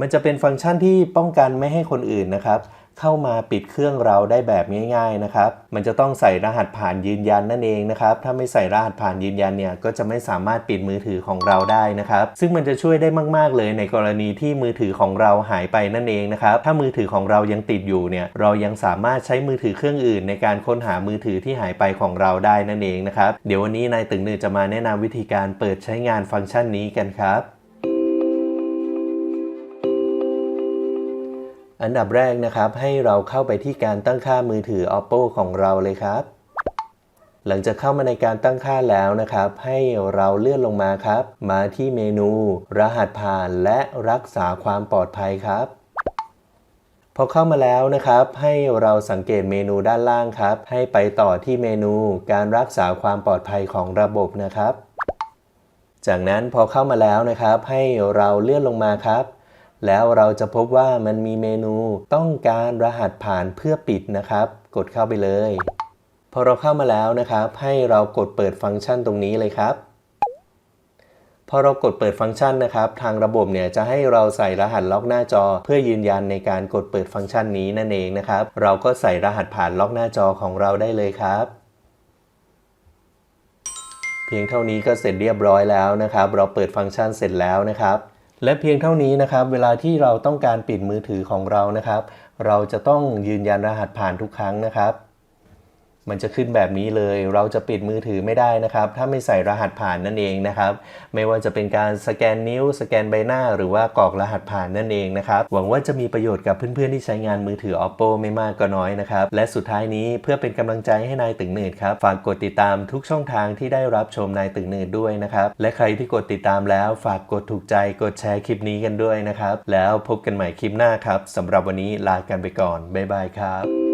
มันจะเป็นฟังก์ชันที่ป้องกันไม่ให้คนอื่นนะครับเข้ามาปิดเครื่องเราได้แบบง่ายๆนะครับ มันจะต้องใส่รหัสผ่านยืนยันนั่นเองนะครับ ถ้าไม่ใส่รหัสผ่านยืนยันเนี่ยก็จะไม่สามารถปิดมือถือของเราได้นะครับ ซึ่งมันจะช่วยได้มากๆเลยในกรณีที่มือถือของเราหายไปนั่นเองนะครับ ถ้ามือถือของเรายังติดอยู่เนี่ยเรายังสามารถใช้มือถือเครื่องอื่น ในการค้นหามือถือที่หายไปของเราได้นั่นเองนะครับ เดี๋ยววันนี้นายตึงหนึ่งจะมาแนะนำวิธีการเปิดใช้งานฟังก์ชันนี้กันครับ อันดับแรกนะครับ ให้เราเข้าไปที่การตั้งค่ามือถือ Oppo ของเราเลยครับ หลังจากเข้ามาในการตั้งค่าแล้วนะครับ ให้เราเลื่อนลงมาครับ มาที่เมนู รหัสผ่านและรักษาความปลอดภัยครับพอเข้ามาแล้วนะครับ ให้เราสังเกตเมนูด้านล่างครับ ให้ไปต่อที่เมนูการรักษาความปลอดภัยของระบบนะครับ จากนั้นพอเข้ามาแล้วนะครับ ให้เราเลื่อนลงมาครับ แล้วเราจะพบว่ามันมีเมนูต้องการรหัสผ่านเพื่อปิดนะครับ กดเข้าไปเลย พอเราเข้ามาแล้วนะครับ ให้เรากดเปิดฟังก์ชันตรงนี้เลยครับ พอเรากดเปิดฟังก์ชันนะครับ ทางระบบเนี่ยจะให้เราใส่รหัสล็อกหน้าจอ เพื่อยืนยันในการกดเปิดฟังก์ชันนี้นั่นเองนะครับ เราก็ใส่รหัสผ่านล็อกหน้าจอของเราได้เลยครับเพียงเท่านี้ก็เสร็จเรียบร้อยแล้วนะครับ เราเปิดฟังก์ชันเสร็จแล้วนะครับ และเพียงเท่านี้นะครับ เวลาที่เราต้องการปิดมือถือของเรานะครับ เราจะต้องยืนยันรหัสผ่านทุกครั้งนะครับ มันจะขึ้นแบบนี้เลย เราจะปิดมือถือไม่ได้นะครับ ถ้าไม่ใส่รหัสผ่านนั่นเองนะครับ ไม่ว่าจะเป็นการสแกนนิ้ว สแกนใบหน้า หรือว่ากรอกรหัสผ่านนั่นเองนะครับ หวังว่าจะมีประโยชน์กับเพื่อนๆที่ใช้งานมือถือ Oppo ไม่มากก็น้อยนะครับ และสุดท้ายนี้เพื่อเป็นกำลังใจให้นายตึงเนิดครับ ฝากกดติดตามทุกช่องทางที่ได้รับชมนายตึงเนิดด้วยนะครับ และใครที่กดติดตามแล้ว ฝากกดถูกใจ กดแชร์คลิปนี้กันด้วยนะครับ แล้วพบกันใหม่คลิปหน้าครับสำหรับวันนี้ลากันไปก่อน บ๊ายบายครับ